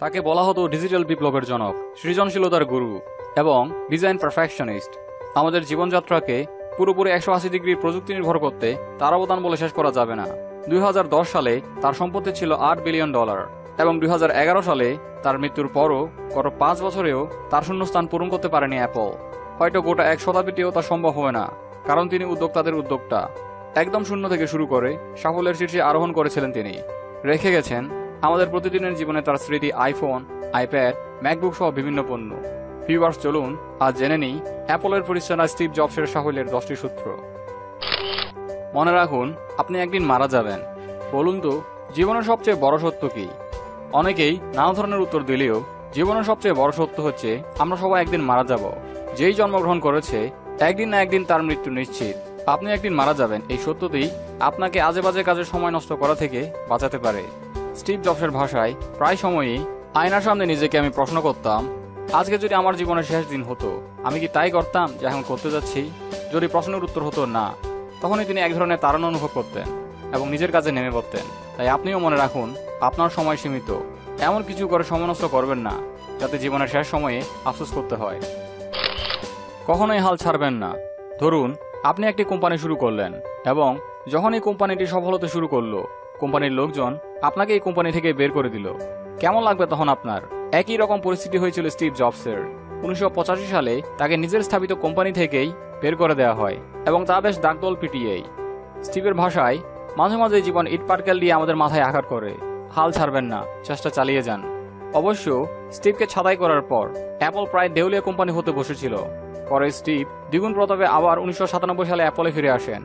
তাকে বলা হতো ডিজিটাল বিপ্লবের জনক, সৃজনশীলতার গুরু এবং ডিজাইন পারফেকশনিস্ট। আমাদের জীবনযাত্রাকে পুরোপুরি একশো আশি ডিগ্রি প্রযুক্তি নির্ভর করতে তার অবদান বলে শেষ করা যাবে না। দুই হাজার দশ সালে তার সম্পত্তি ছিল আট বিলিয়ন ডলার এবং দুই হাজার এগারো সালে তার মৃত্যুর পরও গত পাঁচ বছরেও তার শূন্যস্থান পূরণ করতে পারেনি অ্যাপল। হয়তো গোটা এক শতাব্দীতেও তা সম্ভব হবে না, কারণ তিনি উদ্যোক্তাদের উদ্যোক্তা। একদম শূন্য থেকে শুরু করে সাফল্যের শীর্ষে আরোহণ করেছিলেন তিনি। রেখে গেছেন আমাদের প্রতিদিনের জীবনে তার স্মৃতি আইফোন, আইপ্যাড, ম্যাকবুক সহ বিভিন্ন পণ্য। ভিউয়ার্স, চলুন, আজ জেনে নিই, অ্যাপলের পরিচালনা স্টিভ জবসের সাফল্যের দশটি সূত্র। মনে রাখুন, আপনি একদিন মারা যাবেন। বলুন তো, জীবনের সবচেয়ে বড় সত্য কি? অনেকেই নানা ধরনের উত্তর দিলেও, জীবনের সবচেয়ে বড় সত্য হচ্ছে, আমরা সবাই একদিন মারা যাব। যেই জন্মগ্রহণ করেছে, একদিন না একদিন তার মৃত্যু নিশ্চিত। আপনি একদিন মারা যাবেন, এই সত্যতেই আপনাকে আজে বাজে কাজের সময় নষ্ট করা থেকে বাঁচাতে পারে। স্টিভ জবসের ভাষায়, প্রায় সময়ই আয়নার সামনে নিজেকে আমি প্রশ্ন করতাম, আজকে যদি আমার জীবনের শেষ দিন হতো, আমি কি তাই করতাম যা এখন করতে যাচ্ছি? যদি প্রশ্নের উত্তর হতো না, তখনই তিনি এক ধরনের তাড়না অনুভব করতেন এবং নিজের কাজে নেমে পড়তেন। তাই আপনিও মনে রাখুন, আপনার সময় সীমিত। এমন কিছু করে সময় নষ্ট করবেন না, যাতে জীবনের শেষ সময়ে আফসোস করতে হয়। কখনোই হাল ছাড়বেন না। ধরুন, আপনি একটি কোম্পানি শুরু করলেন এবং যখন এই কোম্পানিটি সফল হতে শুরু করল কোম্পানির লোকজন আপনাকে এই কোম্পানি থেকে বের করে দিল। কেমন লাগবে তখন আপনার? একই রকম পরিস্থিতি হয়েছিল স্টিভ জবসের। উনিশশো পঁচাশি সালে তাকে নিজের স্থাপিত কোম্পানি থেকেই বের করে দেওয়া হয় এবং তা বেশ ডাকদল পিটিয়েই। স্টিভের ভাষায়, মাঝে মাঝে জীবন ইট পাটকেল দিয়ে আমাদের মাথায় আঘাত করে। হাল ছাড়বেন না, চেষ্টা চালিয়ে যান। অবশ্য স্টিভকে ছাদাই করার পর, অ্যাপল প্রায় দেউলিয়া কোম্পানি হতে বসেছিল। পরে স্টিভ দ্বিগুণ প্রতাপে আবার উনিশশো সাতানব্বই সালে অ্যাপলে ফিরে আসেন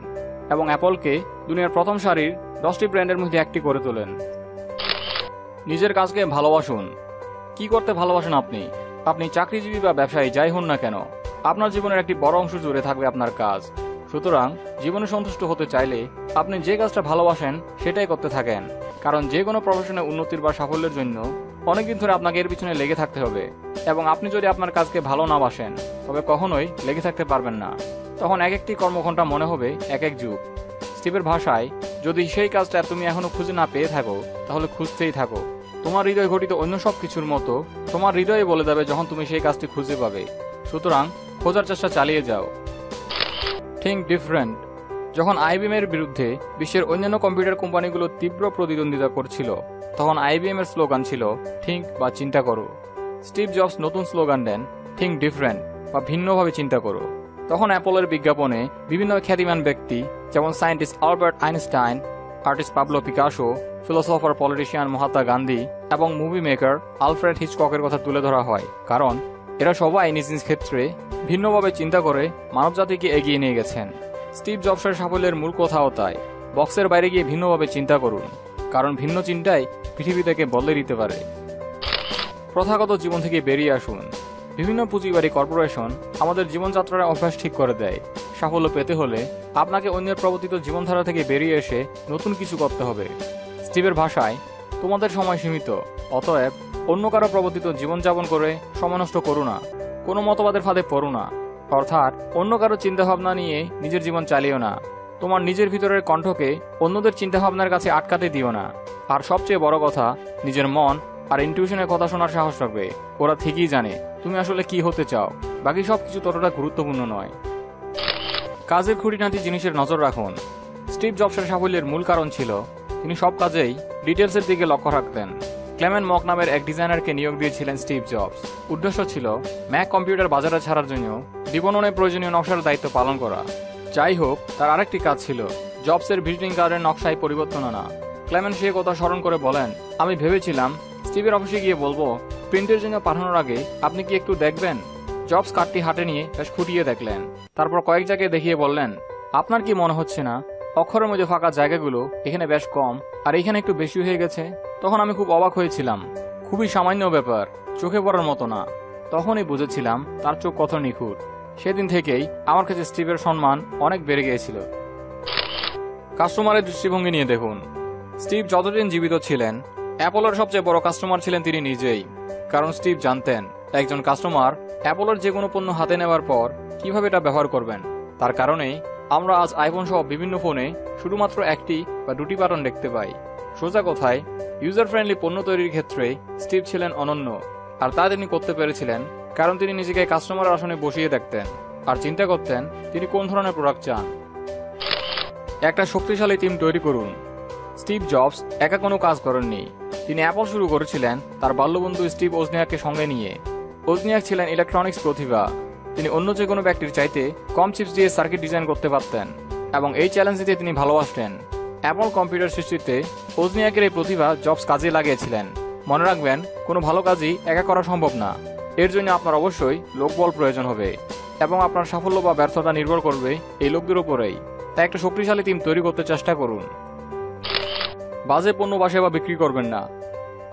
এবং অ্যাপলকে দুনিয়ার প্রথম সারির দশটি ব্র্যান্ডের মধ্যে একটি করে তোলেন। নিজের কাজকে ভালোবাসুন। কি করতে ভালোবাসেন আপনি? আপনি চাকরিজীবী বা ব্যবসায়ী, যাই হন না কেন। আপনার জীবনের একটি বড় অংশ জুড়ে থাকবে আপনার কাজ। সুতরাং, জীবনে সন্তুষ্ট হতে চাইলে আপনি যে কাজটা ভালোবাসেন, সেটাই করতে থাকেন। কারণ যে কোনো প্রফেশনে উন্নতির বা সাফল্যের জন্য অনেকদিন ধরে আপনাকে এর পিছনে লেগে থাকতে হবে। এবং আপনি যদি আপনার কাজকে ভালো না বাসেন, তবে কখনোই লেগে থাকতে পারবেন না। তখন এক একটি কর্মঘণ্টা মনে হবে, এক এক যুগ। স্টিভের ভাষায়, যদি সেই কাজটা তুমি এখনও খুঁজে না পেয়ে থাকো, তাহলে খুঁজতেই থাকো। তোমার হৃদয় ঘটিত অন্য সব কিছুর মতো, তোমার হৃদয়ে বলে যাবে যখন তুমি সেই কাজটি খুঁজে পাবে। সুতরাং, খোঁজার চেষ্টা চালিয়ে যাও। থিঙ্ক ডিফারেন্ট যখন আইবিএম এর বিরুদ্ধে বিশ্বের অন্যান্য কম্পিউটার কোম্পানিগুলো তীব্র প্রতিদ্বন্দ্বিতা করছিল, তখন আইবিএম এর স্লোগান ছিল থিঙ্ক বা চিন্তা করো। স্টিভ জবস নতুন স্লোগান দেন থিঙ্ক ডিফারেন্ট বা ভিন্নভাবে চিন্তা করো। তখন অ্যাপলের বিজ্ঞাপনে বিভিন্ন খ্যাতিমান ব্যক্তি, যেমন scientist Albert Einstein, artist Pablo Picasso, philosopher, politician Mahatma Gandhi এবং মুভি মেকার আলফ্রেড হিচককের কথা তুলে ধরা হয়। কারণ এরা সবাই নিজ নিজ ক্ষেত্রে ভিন্নভাবে চিন্তা করে মানবজাতিকে এগিয়ে নিয়ে গেছেন। স্টিভ জবসের সাফল্যের মূল কথাও তাই। বক্সের বাইরে গিয়ে ভিন্নভাবে চিন্তা করুন, কারণ ভিন্ন চিন্তাই পৃথিবী থেকে বদলে দিতে পারে। প্রথাগত জীবন থেকে বেরিয়ে আসুন। বিভিন্ন পুঁজিবাড়ি কর্পোরেশন আমাদের জীবনযাত্রার অভ্যাস ঠিক করে দেয়। সাফল্য পেতে হলে আপনাকে অন্যের প্রবর্তিত জীবনধারা থেকে বেরিয়ে এসে নতুন কিছু করতে হবে। স্টিভের ভাষায়, তোমাদের সময় সীমিত, অতএব অন্য কারও প্রবর্তিত জীবনযাপন করে সময় নষ্ট করো না। কোনো মতবাদের ফাঁদে পড়ো না। অর্থাৎ অন্য কারও চিন্তাভাবনা নিয়ে নিজের জীবন চালিও না। তোমার নিজের ভিতরের কণ্ঠকে অন্যদের চিন্তাভাবনার কাছে আটকাতে দিও না। আর সবচেয়ে বড় কথা, নিজের মন আর ইনটিউশনের কথা শোনার সাহস রাখবে। ওরা ঠিকই জানে। তুমি আসলে কি হতে চাও? বাকি সব কিছু ততটা গুরুত্বপূর্ণ নয়। কাজের খুঁটিনাটি জিনিসের নজর রাখুন। স্টিভ জবসের সাফল্যের মূল কারণ ছিল, তিনি সব কাজেই ডিটেলসের দিকে লক্ষ্য রাখতেন। ক্লেমেন মক নামের এক ডিজাইনারকে নিয়োগ দিয়েছিলেন স্টিভ জবস। উদ্দেশ্য ছিল ম্যাক কম্পিউটার বাজারে ছাড়ার জন্য বিপণনে প্রয়োজনীয় নকশার দায়িত্ব পালন করা। যাই হোক, তার আরেকটি কাজ ছিল জবসের ভিজিটিং কার্ডের নকশায় পরিবর্তন আনা। ক্লেমেন সে কথা স্মরণ করে বলেন, আমি ভেবেছিলাম স্টিভের অফিসে গিয়ে বলব, প্রিন্টের জন্য পাঠানোর আগে আপনি কি একটু দেখবেন? জবস কার্ডটি হাতে নিয়ে বেশ খুঁটিয়ে দেখলেন। তারপর কয়েক জায়গায় দেখিয়ে বললেন, আপনার কি মনে হচ্ছে না? অক্ষরের মধ্যে ফাঁকা জায়গাগুলো এখানে বেশ কম, আর এখানে একটু বেশি হয়ে গেছে? তখন আমি খুব অবাক হয়েছিলাম। খুবই সামান্য ব্যাপার, চোখে পড়ার মতো না। তখনই বুঝেছিলাম তার চোখ কত নিখুঁত। সেদিন থেকেই আমার কাছে স্টিভের সম্মান অনেক বেড়ে গিয়েছিল। কাস্টমারের দৃষ্টিভঙ্গি নিয়ে দেখুন। স্টিভ যতদিন জীবিত ছিলেন অ্যাপোলোর সবচেয়ে বড় কাস্টমার ছিলেন তিনি নিজেই। কারণ স্টিভ জানতেন, একজন কাস্টমার অ্যাপোলোর যে কোনো পণ্য হাতে নেওয়ার পর কীভাবে এটা ব্যবহার করবেন। তার কারণেই আমরা আজ আইফোন সহ বিভিন্ন ফোনে শুধুমাত্র একটি বা দুটি বাটন দেখতে পাই। সোজা কথায় ইউজার ফ্রেন্ডলি পণ্য তৈরির ক্ষেত্রে স্টিভ ছিলেন অনন্য। আর তা তিনি করতে পেরেছিলেন কারণ তিনি নিজেকে কাস্টমার আসনে বসিয়ে দেখতেন আর চিন্তা করতেন তিনি কোন ধরনের প্রোডাক্ট চান। একটা শক্তিশালী টিম তৈরি করুন। স্টিভ জবস একা কোনো কাজ করেননি। তিনি অ্যাপল শুরু করেছিলেন তার বাল্যবন্ধু স্টিভ ওজনিয়াককে সঙ্গে নিয়ে। ওজনিয়াক ছিলেন ইলেকট্রনিক্স প্রতিভা। তিনি অন্য যে কোনো ব্যক্তির চাইতে কম চিপস দিয়ে সার্কিট ডিজাইন করতে পারতেন এবং এই চ্যালেঞ্জ দিতে তিনি ভালোবাসতেন। অ্যাপল কম্পিউটার সৃষ্টিতে ওজনিয়াকের এই প্রতিভা জবস কাজে লাগিয়েছিলেন। মনে রাখবেন, কোনো ভালো কাজই একা করা সম্ভব না। এর জন্য আপনার অবশ্যই লোকবল প্রয়োজন হবে এবং আপনার সাফল্য বা ব্যর্থতা নির্ভর করবে এই লোকদের উপরেই। তাই একটা শক্তিশালী টিম তৈরি করতে চেষ্টা করুন। বাজে পণ্য বা সেবা বিক্রি করবেন না।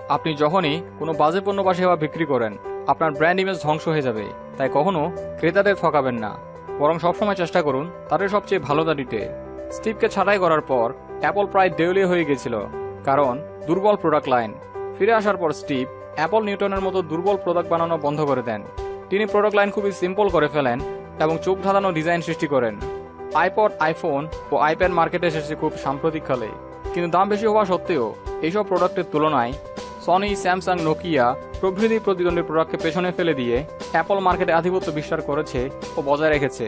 আপনি যখনই কোনো বাজে পণ্য বা সেবা বিক্রি করেন, আপনার ব্র্যান্ড ইমেজ ধ্বংস হয়ে যাবে। তাই কখনো ক্রেতাদের ঠকাবেন না। বরং সবসময় চেষ্টা করুন তাদের সবচেয়ে ভালোটা দিতে স্টিভকে ছাঁটাই করার পর অ্যাপল প্রায় দেউলিয়া হয়ে গেছিল। কারণ, দুর্বল প্রোডাক্ট লাইন ফিরে আসার পর স্টিভ অ্যাপল নিউটনের মতো দুর্বল প্রোডাক্ট বানানো বন্ধ করে দেন। তিনি প্রোডাক্ট লাইন খুবই সিম্পল করে ফেলেন এবং চোখ ধাঁধানো ডিজাইন সৃষ্টি করেন। আইপড আইফোন ও আইপ্যাড মার্কেটে এসেছে খুব সাম্প্রতিককালে। কিন্তু দাম বেশি হওয়া সত্ত্বেও এইসব প্রোডাক্টের তুলনায় সনি স্যামসাং নোকিয়া প্রভৃতি প্রতিদ্বন্দ্বী প্রোডাক্টকে পেছনে ফেলে দিয়ে অ্যাপল মার্কেটে আধিপত্য বিস্তার করেছে ও বজায় রেখেছে।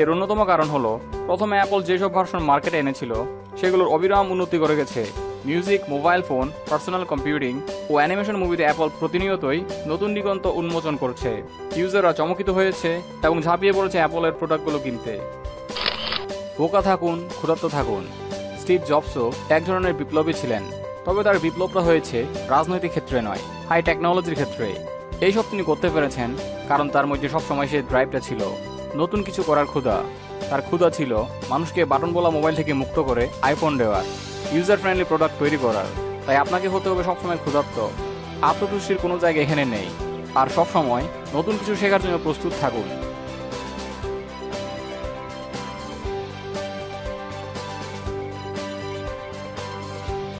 এর অন্যতম কারণ হলো, প্রথমে অ্যাপল যেসব ভার্সন মার্কেটে এনেছিল, সেগুলোর অবিরাম উন্নতি করে গেছে। Music mobile phone personal computing ও অ্যানিমেশন মুভিতে অ্যাপল প্রতিনিয়তই নতুন দিগন্ত উন্মোচন করছে। ইউজাররা চমকিত হয়েছে এবং ঝাঁপিয়ে পড়েছে অ্যাপলের প্রোডাক্টগুলো কিনতে। বোকা থাকুন, ক্ষুধার্ত থাকুন। স্টিভ জবসও এক ধরনের বিপ্লবী ছিলেন, তবে তার বিপ্লবটা হয়েছে রাজনৈতিক ক্ষেত্রে নয়, হাই টেকনোলজির ক্ষেত্রে। এইসব তিনি করতে পেরেছেন কারণ তার মধ্যে সবসময় সে ড্রাইভটা ছিল। নতুন কিছু করার ক্ষুধা। তার ক্ষুধা ছিল মানুষকে বাটন বলা মোবাইল থেকে মুক্ত করে আইফোন দেওয়ার ইউজার ফ্রেন্ডলি প্রোডাক্ট তৈরি করার। তাই আপনাকে হতে হবে সবসময় ক্ষুধার্ত। আত্মতুষ্টির কোনো জায়গা এখানে নেই। আর সবসময় নতুন কিছু শেখার জন্য প্রস্তুত থাকুন।